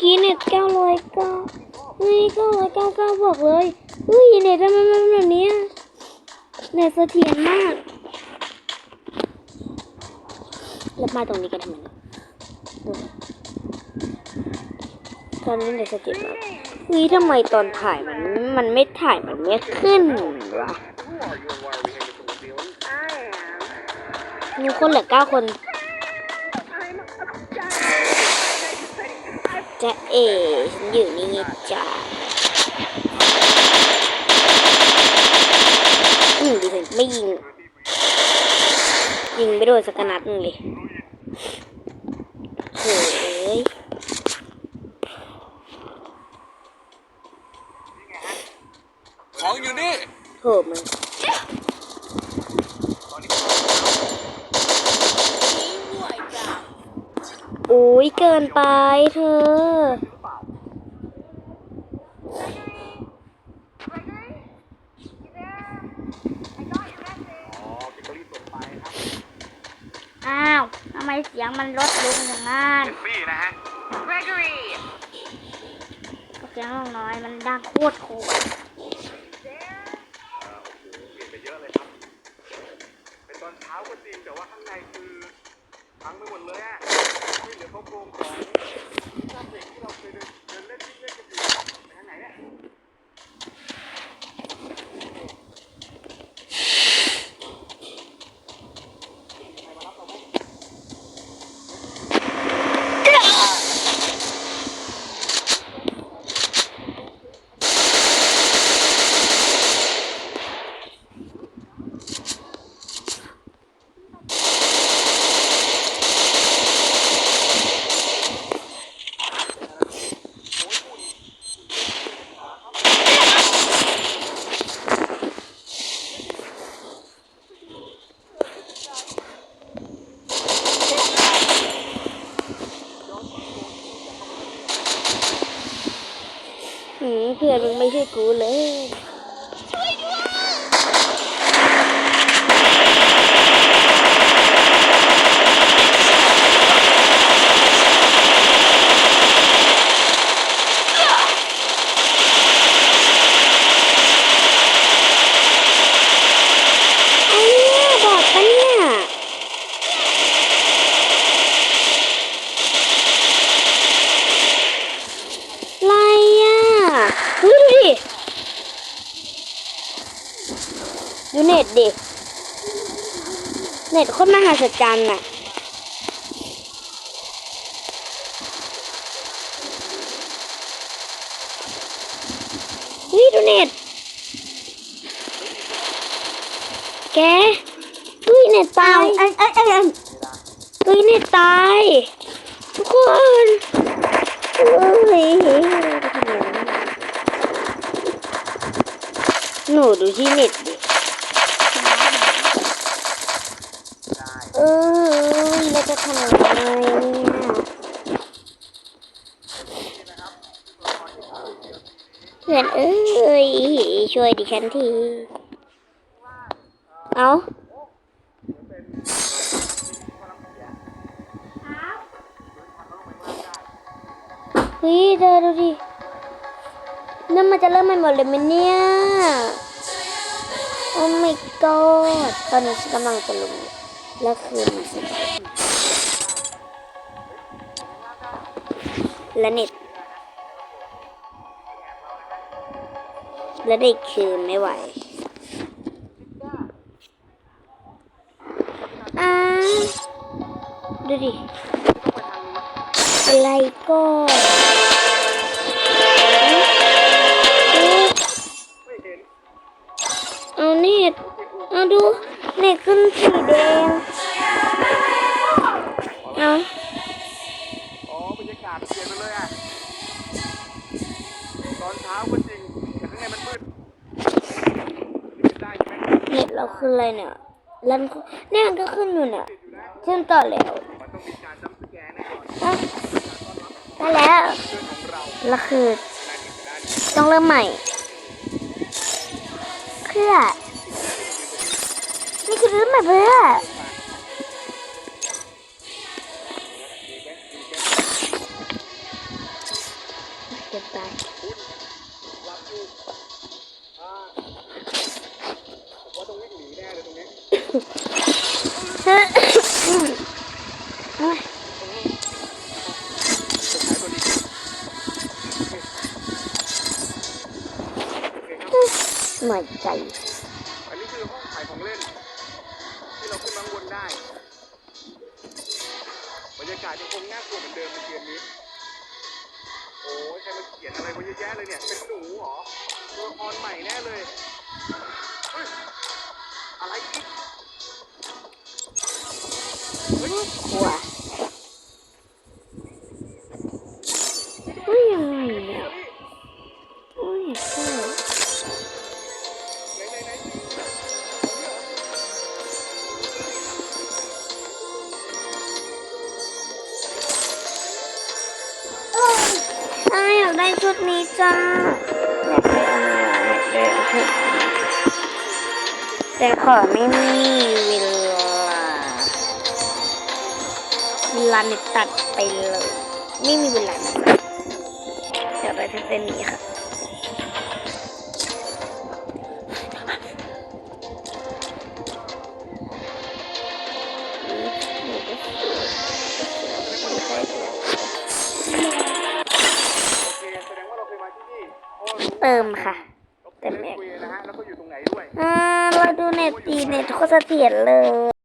กี้เน็ตเก้าร้อยเก้าเฮ้ยเก้าร้อยเก้าเก้าบอกเลยเฮ้ยเน็ตทำไมมันแบบนี้เน็ตเสถียรมากแล้วมาตรงนี้กันทำไมเนี่ยอืมตอนนี้เน็ตเสถียรมากเฮ้ยทำไมตอนถ่ายมันมันไม่ถ่ายมันไม่ขึ้นวะมีคนเหลือเก้าคน จะเอ๋ฉันอยู่นี่จ้าอืมดิฉันไม่ยิง ยิงไม่โดนสักนัดหนึงเลยเฮ้ยของอยู่นี่โหมัน อุ้ยเกินไปเธออ๋อเก็บรีบส่งไปครับอ้าว ทำไมเสียงมันลดลงอย่างนั้นเป็นฟี่นะฮะ Gregory ก็เสียงลงน้อยมันดังโคตรโคตร ไม่เหลือครอบครงของชาเด็กที่เราเคยเดินเล่นวิ่งเล่นกันอยู่ไปทางไหนเนี่ย หืมเพื่อนมึงไม่ใช่กูเลยไอ้เนี่ยบอดปะเนี่ย อะไรอะเฮ้ยดูดิ ดูเน็ตดิ เน็ตโคตรมหัศจรรย์อะเฮ้ยดูเน็ต แกเฮ้ยเน็ตตายไอ้ไอ้ไอ้เฮ้ยเน็ตตาย ทุกคนเฮ้ยหนูดูที่เน็ตดิ เออแล้ว จะทำยังไงเนี่ยเพื่อนเอ้ย ช่วยดิฉันที เอาเฮ้ยเธอดูดินั่นมันจะเริ่มใหม่หมดเลยไหมเนี่ย โอ้ my god ตอนนี้ฉันกำลังจะลงแล้วคืน และเน็ตและเด็กคืนไม่ไหวอ่าดูดิ อะไรก็เอาเน็ตเอาดู เน็ตขึ้นสีแดงเอา ช้าก็จริงแต่ข้างในมันมืดได้ใช่ไหมเน็ตเราขึ้นอะไรเนี่ยรันเนี่ยมันก็ขึ้นอยู่เนี่ยขึ้นต่อแล้วมันต้องมีการจำสแกนแน่นอนอะได้แล้วเรื่องของเราแล้วคือได้ถึงได้ต้องเริ่มใหม่ เพื่อ นี่คือเริ่มใหม่เพื่อเกือบตา หน่อยใจ อันนี้คือห้องขายของเล่น ที่เราขึ้นมาข้างบนได้ บรรยากาศยังคงน่ากลัวเหมือนเดิมในเกมนี้ โอ้ยใครมาเขียนอะไรไว้เยอะแยะเลยเนี่ย เป็นหนูเหรอ ตัวละครใหม่แน่เลย เฮ้ย อะไรอีก ชุดนี้จ้าอยากได้อันนี้อยากได้ชุดนี้แต่ขอไม่มีเวลาเวลาเนี่ยตัดไปเลย ไม่มีเวลานะจ๊ะอยากไปทำเส้นนี้ค่ะ เพราะว่ารู้เติมค่ะ เต็มเมกนะฮะแล้วก็อยู่ตรงไหนด้วย อ่า เราดูเน็ตดีเน็ตโคตรเสถียรเลย